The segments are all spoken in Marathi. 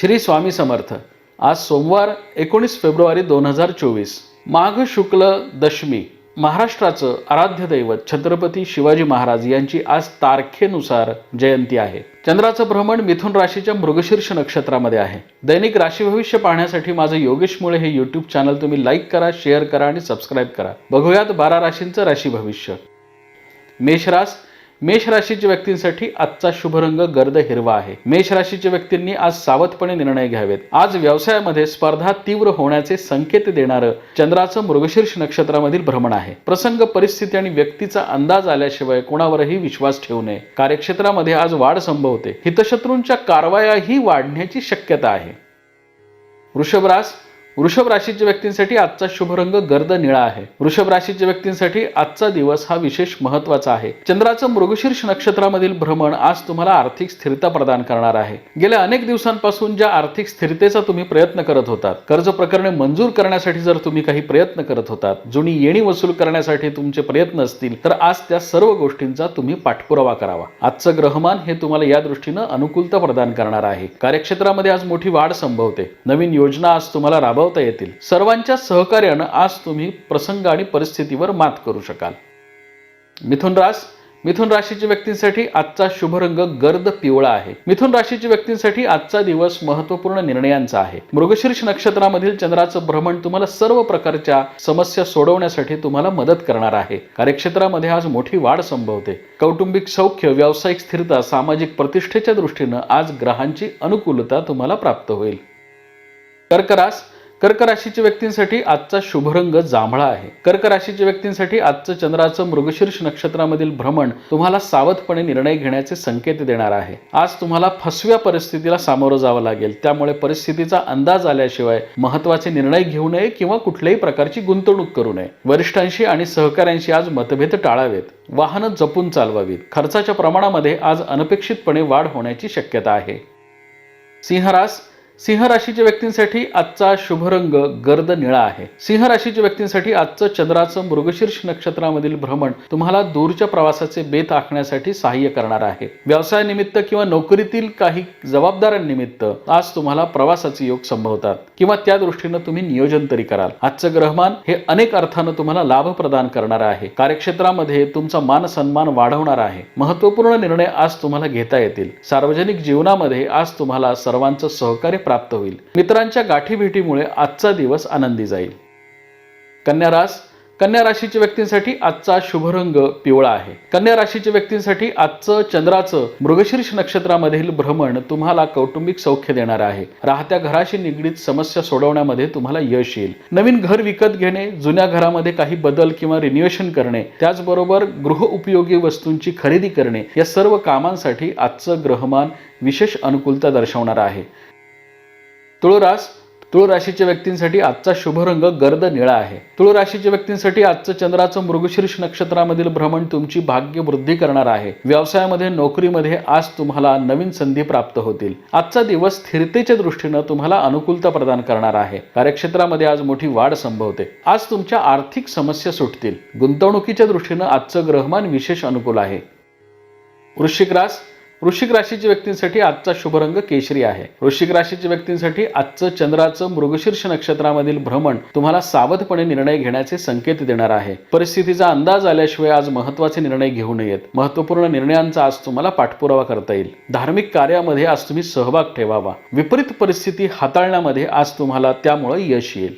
श्री स्वामी समर्थ. आज सोमवार एकोणीस फेब्रुवारी दोन हजार चोवीस. माघ शुक्ल दशमी. महाराष्ट्राचं आराध्य दैवत छत्रपती शिवाजी महाराज यांची आज तारखेनुसार जयंती आहे. चंद्राचं भ्रमण मिथुन राशीच्या मृगशीर्ष नक्षत्रामध्ये आहे. दैनिक राशी भविष्य पाहण्यासाठी माझं योगेश मुळे हे यूट्यूब चॅनल तुम्ही लाईक करा शेअर करा आणि सबस्क्राईब करा. बघूयात बारा राशींचं राशी भविष्य. मेषरास मेष राशीच्या व्यक्तींसाठी आजचा शुभ रंग गर्द हिरवा आहे. मेष राशीच्या व्यक्तींनी आज सावधपणे निर्णय घ्यावेत. आज व्यवसायामध्ये स्पर्धा तीव्र होण्याचे संकेत देणारं चंद्राचं मृगशीर्ष नक्षत्रामधील भ्रमण आहे. प्रसंग परिस्थिती आणि व्यक्तीचा अंदाज आल्याशिवाय कोणावरही विश्वास ठेवू नये. कार्यक्षेत्रामध्ये आज वाढ संभवते. हितशत्रूंच्या कारवायाही वाढण्याची शक्यता आहे. वृषभरास वृषभ राशीच्या व्यक्तींसाठी आजचा शुभ रंग गर्द निळा आहे. वृषभ राशीच्या व्यक्तींसाठी आजचा दिवस हा विशेष महत्त्वाचा आहे. चंद्राचं मृगशीर्ष नक्षत्रामधील भ्रमण आज तुम्हाला आर्थिक स्थिरता प्रदान करणार आहे. गेल्या अनेक दिवसांपासून ज्या आर्थिक स्थिरतेचा तुम्ही प्रयत्न करत होतात कर्ज प्रकरणे मंजूर करण्यासाठी जर तुम्ही काही प्रयत्न करत होतात जुनी येणी वसूल करण्यासाठी तुमचे प्रयत्न असतील तर आज त्या सर्व गोष्टींचा तुम्ही पाठपुरावा करावा. आजचं ग्रहमान हे तुम्हाला या दृष्टीनं अनुकूलता प्रदान करणार आहे. कार्यक्षेत्रामध्ये आज मोठी वाढ संभवते. नवीन योजना आज तुम्हाला राबव राबवता येतील. सर्वांच्या सहकार्यानं आज तुम्ही प्रसंग आणि परिस्थितीवर मात करू शकाल. मिथुन रास मिथुन राशीच्या व्यक्तींसाठी आजचा शुभ रंग गर्द पिवळा आहे. मिथुन राशीच्या व्यक्तींसाठी आजचा दिवस महत्त्वपूर्ण निर्णयांचा आहे. मृगशीर्ष नक्षत्रामधील चंद्राचं भ्रमण तुम्हाला सर्व प्रकारच्या समस्या सोडवण्यासाठी तुम्हाला मदत करणार आहे. कार्यक्षेत्रामध्ये आज मोठी वाढ संभवते. कौटुंबिक सौख्य व्यावसायिक स्थिरता सामाजिक प्रतिष्ठेच्या दृष्टीनं आज ग्रहांची अनुकूलता तुम्हाला प्राप्त होईल. कर्करास कर्क राशीच्या व्यक्तींसाठी आजचा शुभ रंग जांभळा आहे. कर्क राशीच्या व्यक्तींसाठी आजचं चंद्राचं मृगशीर्ष नक्षत्रामधील भ्रमण तुम्हाला सावधपणे निर्णय घेण्याचे संकेत देणार आहे. आज तुम्हाला फसव्या परिस्थितीला सामोरं जावं लागेल. त्यामुळे परिस्थितीचा अंदाज आल्याशिवाय महत्त्वाचे निर्णय घेऊ नये किंवा कुठल्याही प्रकारची गुंतवणूक करू नये. वरिष्ठांशी आणि सहकाऱ्यांशी आज मतभेद टाळावेत. वाहनं जपून चालवावीत. खर्चाच्या प्रमाणामध्ये आज अनपेक्षितपणे वाढ होण्याची शक्यता आहे. सिंहरास सिंह राशीच्या व्यक्तींसाठी आजचा शुभ रंग गर्द निळा आहे. सिंह राशीच्या व्यक्तींसाठी आजचं चंद्राचं मृगशीर्ष नक्षत्रामधील भ्रमण तुम्हाला दूरच्या प्रवासाचे बेत आखण्यासाठी सहाय्य करणार आहे. व्यवसायानिमित्त किंवा नोकरीतील काही जबाबदाऱ्यांनिमित्त आज तुम्हाला प्रवासाचे योग संभवतात किंवा त्या दृष्टीनं तुम्ही नियोजन तरी कराल. आजचं ग्रहमान हे अनेक अर्थानं तुम्हाला लाभ प्रदान करणार आहे. कार्यक्षेत्रामध्ये तुमचा मान सन्मान वाढवणार आहे. महत्त्वपूर्ण निर्णय आज तुम्हाला घेता येतील. सार्वजनिक जीवनामध्ये आज तुम्हाला सर्वांचं सहकार्य प्राप्त होईल. मित्रांच्या गाठीभेटीमुळे आजचा दिवस आनंदी जाईल. कन्या रास कन्या राशीच्या व्यक्तींसाठी आजचा शुभ रंग पिवळा आहे. कन्या राशीच्या व्यक्तींसाठी आजचं चंद्राचं मृगशीर्ष नक्षत्रामधील भ्रमण तुम्हाला कौटुंबिक सौख्य देणार आहे. राहत्या घराशी निगडीत समस्या सोडवण्यामध्ये तुम्हाला यश येईल. नवीन घर विकत घेणे जुन्या घरामध्ये काही बदल किंवा रिन्युएशन करणे त्याचबरोबर गृह उपयोगी वस्तूंची खरेदी करणे या सर्व कामांसाठी आजचं ग्रहमान विशेष अनुकूलता दर्शवणार आहे. तुळरास तुळ राशीच्या व्यक्तींसाठी आजचा शुभ रंग गर्द निळा आहे. तुळ राशीच्या व्यक्तींसाठी आजचं चंद्राचं मृगशीर्ष नक्षत्रामधील भ्रमण तुमची भाग्य वृद्धी करणार आहे. व्यवसायामध्ये नोकरीमध्ये आज तुम्हाला नवीन संधी प्राप्त होतील. आजचा दिवस स्थिरतेच्या दृष्टीनं तुम्हाला अनुकूलता प्रदान करणार आहे. कार्यक्षेत्रामध्ये आज मोठी वाढ संभवते. आज तुमच्या आर्थिक समस्या सुटतील. गुंतवणुकीच्या दृष्टीनं आजचं ग्रहमान विशेष अनुकूल आहे. वृश्चिक रास वृश्चिक राशीच्या व्यक्तींसाठी आजचा शुभ रंग केशरी आहे. वृश्चिक राशीच्या व्यक्तींसाठी आजचं चंद्राचं मृगशीर्ष नक्षत्रामधील भ्रमण तुम्हाला सावधपणे निर्णय घेण्याचे संकेत देणार आहे. परिस्थितीचा अंदाज आल्याशिवाय आज महत्त्वाचे निर्णय घेऊ नयेत. महत्त्वपूर्ण निर्णयांचा आज तुम्हाला पाठपुरावा करता येईल. धार्मिक कार्यामध्ये आज तुम्ही सहभाग ठेवावा. विपरीत परिस्थिती हाताळण्यामध्ये आज तुम्हाला त्यामुळे यश येईल.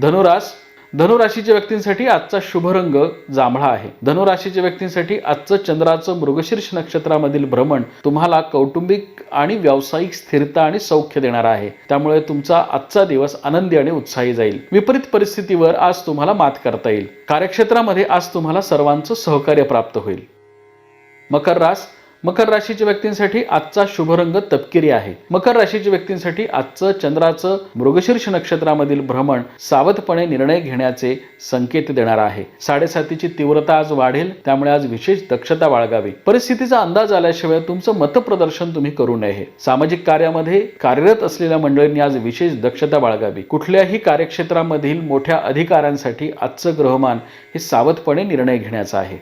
धनुरास धनुराशीच्या व्यक्तींसाठी आजचा शुभ रंग जांभळा आहे. धनुराशीच्या व्यक्तींसाठी आजचं चंद्राचं मृगशीर्ष नक्षत्रामधील भ्रमण तुम्हाला कौटुंबिक आणि व्यावसायिक स्थिरता आणि सौख्य देणार आहे. त्यामुळे तुमचा आजचा दिवस आनंदी आणि उत्साही जाईल. विपरीत परिस्थितीवर आज तुम्हाला मात करता येईल. कार्यक्षेत्रामध्ये आज तुम्हाला सर्वांचं सहकार्य प्राप्त होईल. मकर रास मकर राशीच्या व्यक्तींसाठी आजचा शुभ रंग तपकिरी आहे. मकर राशीच्या व्यक्तींसाठी आजचं चंद्राचं मृगशीर्ष नक्षत्रामधील भ्रमण सावधपणे निर्णय घेण्याचे संकेत देणार आहे. साडेसातीची तीव्रता आज वाढेल त्यामुळे आज विशेष दक्षता बाळगावी. परिस्थितीचा अंदाज आल्याशिवाय तुमचं मतप्रदर्शन तुम्ही करू नये. सामाजिक कार्यामध्ये कार्यरत असलेल्या मंडळींनी आज विशेष दक्षता बाळगावी. कुठल्याही कार्यक्षेत्रामधील मोठ्या अधिकाऱ्यांसाठी आजचं ग्रहमान हे सावधपणे निर्णय घेण्याचं आहे.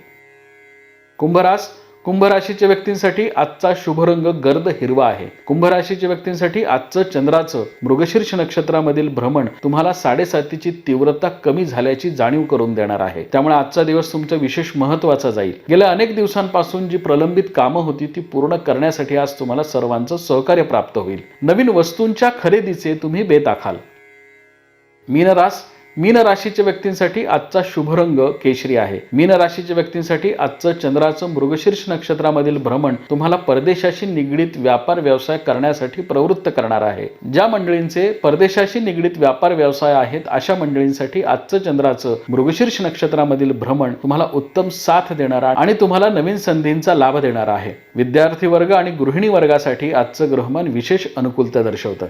कुंभरास कुंभ राशीच्या व्यक्तींसाठी आजचा शुभ रंग गर्द हिरवा आहे. कुंभ राशीच्या व्यक्तींसाठी आजचं चंद्राचं मृगशीर्ष नक्षत्रामधील भ्रमण तुम्हाला साडेसातीची तीव्रता कमी झाल्याची जाणीव करून देणार आहे. त्यामुळे आजचा दिवस तुमचा विशेष महत्त्वाचा जाईल. गेल्या अनेक दिवसांपासून जी प्रलंबित कामं होती ती पूर्ण करण्यासाठी आज तुम्हाला सर्वांचं सहकार्य प्राप्त होईल. नवीन वस्तूंच्या खरेदीचे तुम्ही बेत आखाल मीनरास मीन राशीच्या व्यक्तींसाठी आजचा शुभ रंग केशरी आहे. मीन राशीच्या व्यक्तींसाठी आजचं चंद्राचं मृगशीर्ष नक्षत्रामधील भ्रमण तुम्हाला परदेशाशी निगडीत व्यापार व्यवसाय करण्यासाठी प्रवृत्त करणार आहे. ज्या मंडळींचे परदेशाशी निगडीत व्यापार व्यवसाय आहेत अशा मंडळींसाठी आजचं चंद्राचं मृगशीर्ष नक्षत्रामधील भ्रमण तुम्हाला उत्तम साथ देणारा आणि तुम्हाला नवीन संधींचा लाभ देणार आहे. विद्यार्थी वर्ग आणि गृहिणी वर्गासाठी आजचं ग्रहमान विशेष अनुकूलता दर्शवतं.